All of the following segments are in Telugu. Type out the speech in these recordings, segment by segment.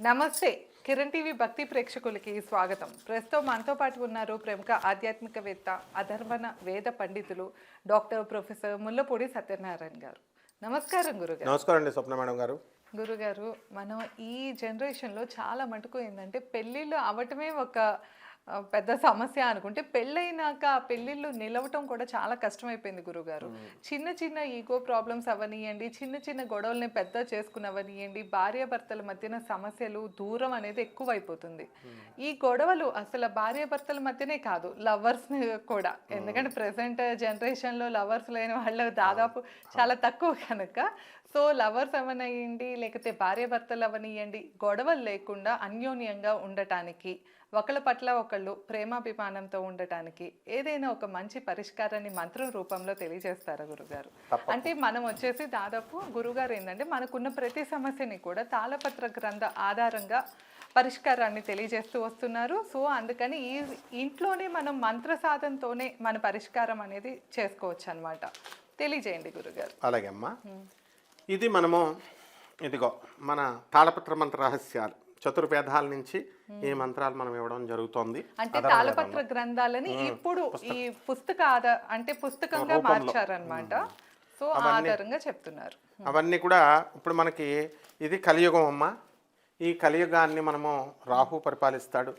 నమస్తే. కిరణ్ టీవీ భక్తి ప్రేక్షకులకి స్వాగతం. ప్రస్తుతం మనతో పాటు ఉన్నారు ప్రముఖ ఆధ్యాత్మికవేత్త అధర్వణ వేద పండితులు డాక్టర్ ప్రొఫెసర్ ముల్లపూడి సత్యనారాయణ గారు. నమస్కారం గురుగారు. నమస్కారం అండి స్వప్న మేడం గారు. గురుగారు మనం ఈ జనరేషన్లో చాలా మటుకు ఏంటంటే పెళ్ళిళ్ళు అవటమే ఒక పెద్ద సమస్య అనుకుంటే పెళ్ళైనాక ఆ పెళ్ళిళ్ళు నిలవటం కూడా చాలా కష్టమైపోయింది గురుగారు. చిన్న చిన్న ఈగో ప్రాబ్లమ్స్ అవనియండి చిన్న చిన్న గొడవల్ని పెద్ద చేసుకున్నవనియండి భార్యాభర్తల మధ్యన సమస్యలు దూరం అనేది ఎక్కువైపోతుంది. ఈ గొడవలు అసలు భార్యాభర్తల మధ్యనే కాదు లవర్స్ కూడా. ఎందుకంటే ప్రజెంట్ జనరేషన్లో లవర్స్ లేని వాళ్ళు దాదాపు చాలా తక్కువ కనుక. సో లవర్స్ అవనియండి లేకపోతే భార్యాభర్తలు అవనియండి గొడవలు లేకుండా అన్యోన్యంగా ఉండటానికి ఒకళ్ళ పట్ల ఒకళ్ళు ప్రేమాభిమానంతో ఉండటానికి ఏదైనా ఒక మంచి పరిష్కారాన్ని మంత్రం రూపంలో తెలియజేస్తారా గురుగారు? అంటే మనం వచ్చేసి దాదాపు గురుగారు ఏంటంటే మనకున్న ప్రతి సమస్యని కూడా తాళపత్ర గ్రంథ ఆధారంగా పరిష్కారాన్ని తెలియజేస్తూ వస్తున్నారు. సో అందుకని ఈ ఇంట్లోనే మనం మంత్ర సాధనతోనే మన పరిష్కారం అనేది చేసుకోవచ్చు అనమాట తెలియజేయండి గురుగారు. అలాగే అమ్మా. ఇది మనము ఇదిగో మన తాళపత్ర మంత్ర రహస్యాలు. చతుర్వేదాల నుంచి ఈ మంత్రాలు మనం ఇవ్వడం జరుగుతోంది. అంటే తాళపత్ర గ్రంథాలని ఇప్పుడు ఈ పుస్తక. ఆధార అంటే పుస్తకంగా మార్చారనమాట సో ఆ ఆధారంగా చెప్తున్నారు. అవన్నీ కూడా ఇప్పుడు మనకి ఇది కలియుగం అమ్మ. ఈ కలియుగాన్ని మనము రాహు పరిపాలిస్తాడు.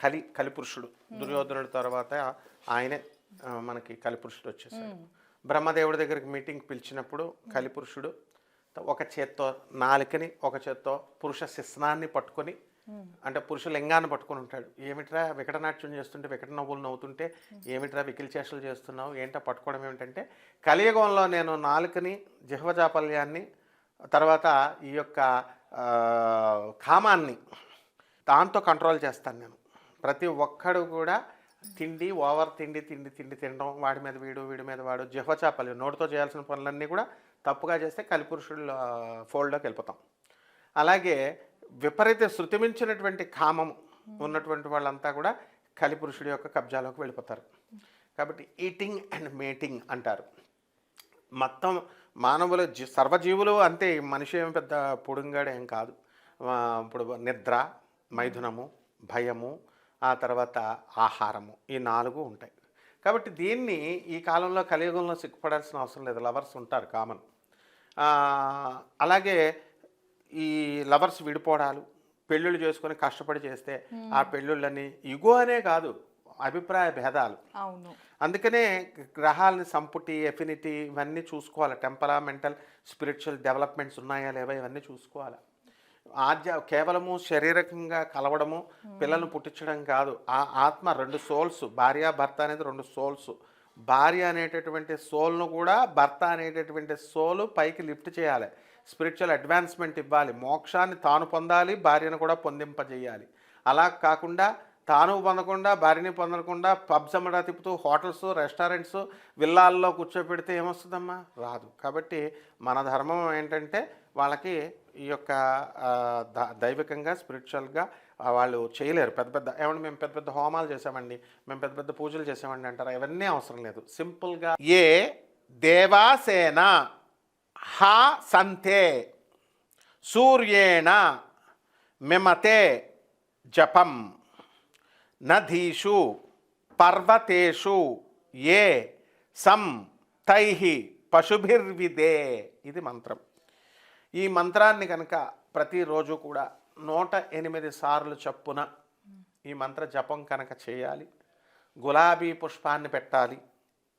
కలి కలిపురుషుడు. దుర్యోధనుడి తర్వాత ఆయనే మనకి కలిపురుషుడు వచ్చేసాడు. బ్రహ్మదేవుడి దగ్గరికి మీటింగ్ పిలిచినప్పుడు కలిపురుషుడు ఒక చేత్తో నాలుకని ఒక చేత్తో పురుష శిస్నాన్ని పట్టుకొని అంటే పురుష లింగాన్ని పట్టుకొని ఉంటాడు. ఏమిట్రా వికటనాట్యం చేస్తుంటే వికట నవ్వులు నవ్వుతుంటే ఏమిట్రా వికిలి చేష్టలు చేస్తున్నావు? ఏంటో పట్టుకోవడం ఏమిటంటే కలియుగంలో నేను నాలుకని జిహ్వజాపల్యాన్ని తర్వాత ఈ యొక్క కామాన్ని దాంతో కంట్రోల్ చేస్తాను నేను. ప్రతి ఒక్కడు కూడా తిండి ఓవర్ తిండి తిండి తిండి తినడం వాడి మీద వీడు వీడి మీద వాడు జిహ్వచాపల్యం నోటితో చేయాల్సిన పనులన్నీ కూడా తప్పుగా చేస్తే కలిపురుషుడు ఫోల్డ్లోకి వెళ్ళిపోతాం. అలాగే విపరీత శృతిమించినటువంటి కామం ఉన్నటువంటి వాళ్ళంతా కూడా కలిపురుషుడి యొక్క కబ్జాలోకి వెళ్ళిపోతారు. కాబట్టి ఈటింగ్ అండ్ మేటింగ్ అంటారు. మొత్తం మానవులు జీ సర్వజీవులు అంతే మనిషి ఏం పెద్ద పొడుంగాడు ఏం కాదు. ఇప్పుడు నిద్ర మైథునము భయము ఆ తర్వాత ఆహారము ఈ నాలుగు ఉంటాయి. కాబట్టి దీన్ని ఈ కాలంలో కలియుగంలో సిగ్గుపడాల్సిన అవసరం లేదు. లవర్స్ ఉంటారు కామన్. అలాగే ఈ లవర్స్ విడిపోవడాలు పెళ్ళిళ్ళు చేసుకొని కష్టపడి చేస్తే ఆ పెళ్ళిళ్ళని ఇగో అనే కాదు అభిప్రాయ భేదాలు. అవును. అందుకనే గ్రహాలని సంపుటి ఎఫినిటీ ఇవన్నీ చూసుకోవాలి. టెంపరామెంటల్ స్పిరిచువల్ డెవలప్మెంట్స్ ఉన్నాయా లేవా ఇవన్నీ చూసుకోవాలి. ఆద్య కేవలము శారీరకంగా కలవడము పిల్లలను పుట్టించడం కాదు. ఆ ఆత్మ రెండు సోల్స్ భార్య భర్త అనేది రెండు సోల్స్. భార్య అనేటటువంటి సోల్ను కూడా భర్త అనేటటువంటి సోలు పైకి లిఫ్ట్ చేయాలి. స్పిరిచువల్ అడ్వాన్స్మెంట్ ఇవ్వాలి. మోక్షాన్ని తాను పొందాలి భార్యను కూడా పొందింపజేయాలి. అలా కాకుండా తాను పొందకుండా భార్యని పొందకుండా పబ్స్ అమ్మడా తిప్పుతూ హోటల్స్ రెస్టారెంట్స్ విల్లాల్లో కూర్చోబెడితే ఏమొస్తుందమ్మా? రాదు. కాబట్టి మన ధర్మం ఏంటంటే వాళ్ళకి ఈ యొక్క దైవికంగా స్పిరిచువల్గా వాళ్ళు చేయలేరు. పెద్ద పెద్ద ఏమంటే మేము పెద్ద పెద్ద హోమాలు చేసామండి మేము పెద్ద పెద్ద పూజలు చేసామండి అంటారు? ఇవన్నీ అవసరం లేదు. సింపుల్గా ఏ దేవాసేన హా సంతే సూర్యేణ మిమతే జపం నదీషు పర్వతేషు ఏ సం తై పశుభిర్విదే ఇది మంత్రం. ఈ మంత్రాన్ని కనుక ప్రతిరోజు కూడా నూట ఎనిమిది సార్లు చప్పున ఈ మంత్ర జపం కనుక చేయాలి. గులాబీ పుష్పాన్ని పెట్టాలి.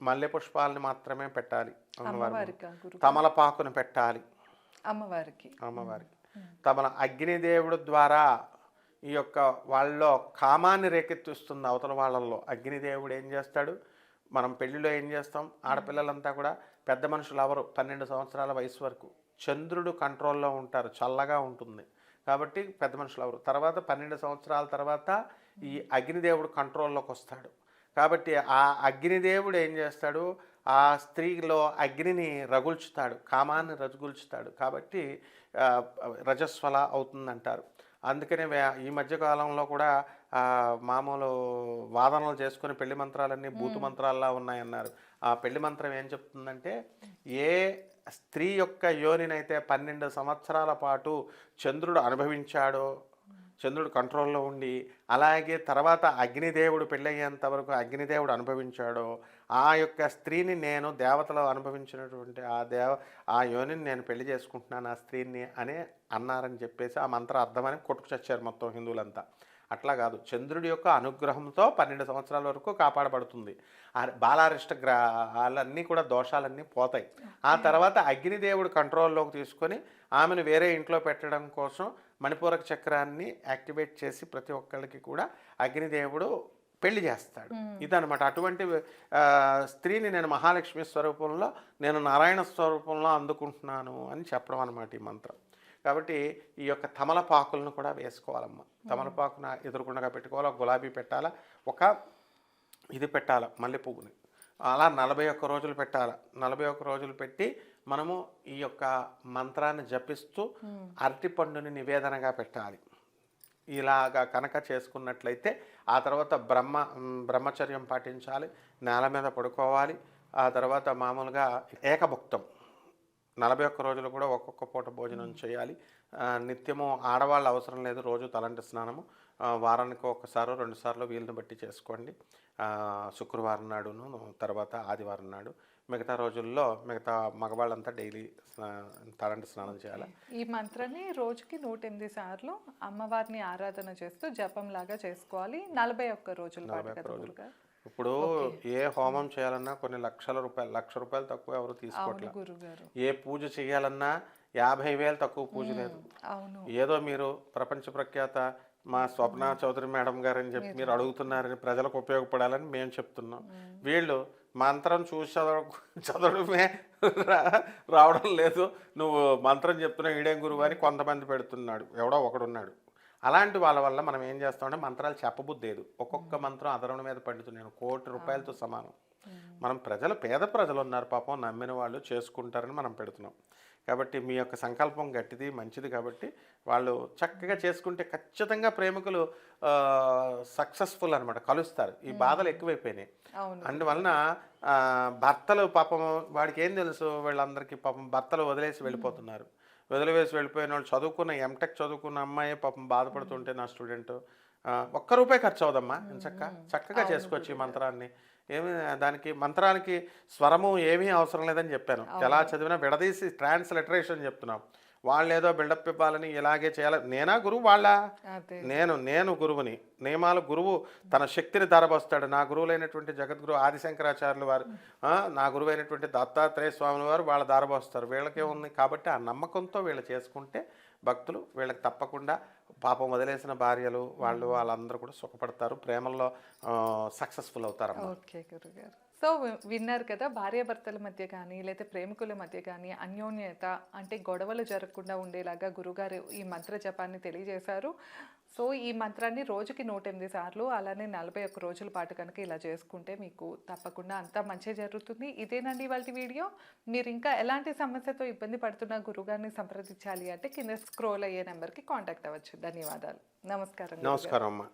మల్లె పుష్పాలని మాత్రమే పెట్టాలి. అమ్మవారి తమలపాకును పెట్టాలి. అమ్మవారికి. అమ్మవారికి. తమల అగ్నిదేవుడు ద్వారా ఈ యొక్క వాళ్ళలో కామాన్ని రేకెత్తిస్తుంది అవతల వాళ్ళల్లో. అగ్నిదేవుడు ఏం చేస్తాడు? మనం పెళ్ళిలో ఏం చేస్తాం? ఆడపిల్లలంతా కూడా పెద్ద మనుషులు ఎవరు? పన్నెండు సంవత్సరాల వయసు వరకు. చంద్రుడు కంట్రోల్లో ఉంటారు చల్లగా ఉంటుంది. కాబట్టి పెద్ద మనుషులు ఎవరు? తర్వాత పన్నెండు సంవత్సరాల తర్వాత ఈ అగ్నిదేవుడు కంట్రోల్లోకి వస్తాడు. కాబట్టి ఆ అగ్నిదేవుడు ఏం చేస్తాడు? ఆ స్త్రీలో అగ్నిని రగుల్చుతాడు కామాన్ని రగుల్చుతాడు. కాబట్టి రజస్వల అవుతుందంటారు. అందుకనే ఈ మధ్య కాలంలో కూడా మామూలు వాదనలు చేసుకుని పెళ్ళి మంత్రాలన్నీ బూతు మంత్రాల్లా ఉన్నాయన్నారు. ఆ పెళ్ళి మంత్రం ఏం చెప్తుందంటే ఏ స్త్రీ యొక్క యోనినైతే పన్నెండు సంవత్సరాల పాటు చంద్రుడు అనుభవించాడో చంద్రుడు కంట్రోల్లో ఉండి అలాగే తర్వాత అగ్నిదేవుడు పెళ్ళయ్యేంత వరకు అగ్నిదేవుడు అనుభవించాడో ఆ యొక్క స్త్రీని నేను దేవతలో అనుభవించినటువంటి ఆ దేవ ఆ యోనిని నేను పెళ్ళి చేసుకుంటున్నాను ఆ స్త్రీని అని అన్నారని చెప్పేసి ఆ మంత్ర అర్థమని కొట్టుకు చచ్చారు మొత్తం హిందువులంతా. అట్లా కాదు. చంద్రుడి యొక్క అనుగ్రహంతో పన్నెండు సంవత్సరాల వరకు కాపాడబడుతుంది. బాలారిష్ట గ్రహాలన్నీ కూడా దోషాలన్నీ పోతాయి. ఆ తర్వాత అగ్నిదేవుడు కంట్రోల్లోకి తీసుకొని ఆమెను వేరే ఇంట్లో పెట్టడం కోసం మణిపూరక చక్రాన్ని యాక్టివేట్ చేసి ప్రతి ఒక్కళ్ళకి కూడా అగ్నిదేవుడు పెళ్ళి చేస్తాడు. ఇదనమాట అటువంటి స్త్రీని నేను మహాలక్ష్మి స్వరూపంలో నేను నారాయణ స్వరూపంలో అందుకుంటున్నాను అని చెప్పడం అనమాట ఈ మంత్రం. కాబట్టి ఈ యొక్క తమలపాకులను కూడా వేసుకోవాలమ్మా. తమలపాకున ఎదురుకుండా పెట్టుకోవాలి గులాబీ పెట్టాలా ఒక ఇది పెట్టాలి మల్లె పువ్వుని అలా నలభై ఒక్క రోజులు పెట్టాలి. నలభై ఒక్క రోజులు పెట్టి మనము ఈ యొక్క మంత్రాన్ని జపిస్తూ అరటిపండుని నివేదనగా పెట్టాలి. ఇలాగా కనుక చేసుకున్నట్లయితే ఆ తర్వాత బ్రహ్మ బ్రహ్మచర్యం పాటించాలి నేల మీద పడుకోవాలి ఆ తర్వాత మామూలుగా ఏకభుక్తం. నలభై ఒక్క రోజులు కూడా ఒక్కొక్క పూట భోజనం చేయాలి. నిత్యము ఆడవాళ్ళు అవసరం లేదు రోజు తలంటి స్నానము. వారానికి ఒకసారి రెండు సార్లు వీలుని బట్టి చేసుకోండి. శుక్రవారం నాడును తర్వాత ఆదివారం నాడు. మిగతా రోజుల్లో మిగతా మగవాళ్ళంతా డైలీ తలంటి స్నానం చేయాలి? ఈ మంత్రాన్ని రోజుకి నూట ఎనిమిది సార్లు అమ్మవారిని ఆరాధన చేస్తూ జపం లాగా చేసుకోవాలి. నలభై ఒక్క రోజుల పాటు కదా గురుగారు ఇప్పుడు ఏ హోమం చేయాలన్నా కొన్ని లక్షల రూపాయలు లక్ష రూపాయలు తక్కువ ఎవరు తీసుకోవట్లేదు ఏ పూజ చేయాలన్నా యాభై వేలు తక్కువ పూజ లేదు. ఏదో మీరు ప్రపంచ ప్రఖ్యాత మా స్వప్న చౌదరి మేడం గారు అని చెప్పి మీరు అడుగుతున్నారని ప్రజలకు ఉపయోగపడాలని మేము చెప్తున్నాం. వీళ్ళు మంత్రం చూసి చదవ చదవడమే రావడం లేదు. నువ్వు మంత్రం చెప్తున్నావు ఈడేం గురువు అని కొంతమంది పెడుతున్నాడు. ఎవడో ఒకడున్నాడు. అలాంటి వాళ్ళ వల్ల మనం ఏం చేస్తామంటే మంత్రాలు చెప్పబుద్దేదు. ఒక్కొక్క మంత్రం అదరణ మీద పండుతున్నాను కోటి రూపాయలతో సమానం. మనం ప్రజలు పేద ప్రజలు ఉన్నారు పాపం నమ్మిన వాళ్ళు చేసుకుంటారని మనం పెడుతున్నాం. కాబట్టి మీ యొక్క సంకల్పం గట్టిది మంచిది కాబట్టి వాళ్ళు చక్కగా చేసుకుంటే ఖచ్చితంగా ప్రేమికులు సక్సెస్ఫుల్ అనమాట కలుస్తారు. ఈ బాధలు ఎక్కువైపోయినాయి. అందువలన భర్తలు పాపం వాడికి ఏం తెలుసు? వీళ్ళందరికీ పాపం భర్తలు వదిలేసి వెళ్ళిపోతున్నారు. వదిలివేసి వెళ్ళిపోయిన వాళ్ళు చదువుకున్న ఎంటెక్ చదువుకున్న అమ్మాయి పాపం బాధపడుతుంటే నా స్టూడెంట్. ఒక్క రూపాయి ఖర్చు అవుదమ్మా చక్క చక్కగా చేసుకోవచ్చు ఈ మంత్రాన్ని. ఏమి దానికి మంత్రానికి స్వరము ఏమీ అవసరం లేదని చెప్పాను. ఎలా చదివినా విడదీసి ట్రాన్స్లిటరేషన్ చెప్తున్నాం. వాళ్ళు ఏదో బిల్డప్ ఇవ్వాలని ఇలాగే చేయాలి నేనా గురువు వాళ్ళ? నేను నేను గురువుని. నియమాలు గురువు తన శక్తిని ధారపోస్తాడు నా గురువులైనటువంటి జగద్గురు ఆదిశంకరాచార్యులు వారు నా గురువు అయినటువంటి దత్తాత్రేయ స్వాముల వారు వాళ్ళ ధారపోస్తారు వీళ్ళకే ఉంది కాబట్టి ఆ నమ్మకంతో వీళ్ళు చేసుకుంటే భక్తులు వీళ్ళకి తప్పకుండా పాపం వదిలేసిన భార్యలు వాళ్ళు వాళ్ళందరూ కూడా సుఖపడతారు. ప్రేమల్లో సక్సెస్ఫుల్ అవుతారమ్మా ఓకే గురుగారు. సో విన్నారు కదా భార్యాభర్తల మధ్య కానీ లేదా ప్రేమికుల మధ్య కానీ అన్యోన్యత అంటే గొడవలు జరగకుండా ఉండేలాగా గురుగారు ఈ మంత్ర జపాన్ని తెలియజేశారు. సో ఈ మంత్రాన్ని రోజుకి నూట ఎనిమిది సార్లు అలానే నలభై ఒక్క రోజుల పాటు కనుక ఇలా చేసుకుంటే మీకు తప్పకుండా అంతా మంచి జరుగుతుంది. ఇదేనండి ఇవాళ వీడియో. మీరు ఇంకా ఎలాంటి సమస్యతో ఇబ్బంది పడుతున్న గురుగారిని సంప్రదించాలి అంటే కింద స్క్రోల్ అయ్యే నెంబర్కి కాంటాక్ట్ అవ్వచ్చు. ధన్యవాదాలు. నమస్కారం నమస్కారం అమ్మా.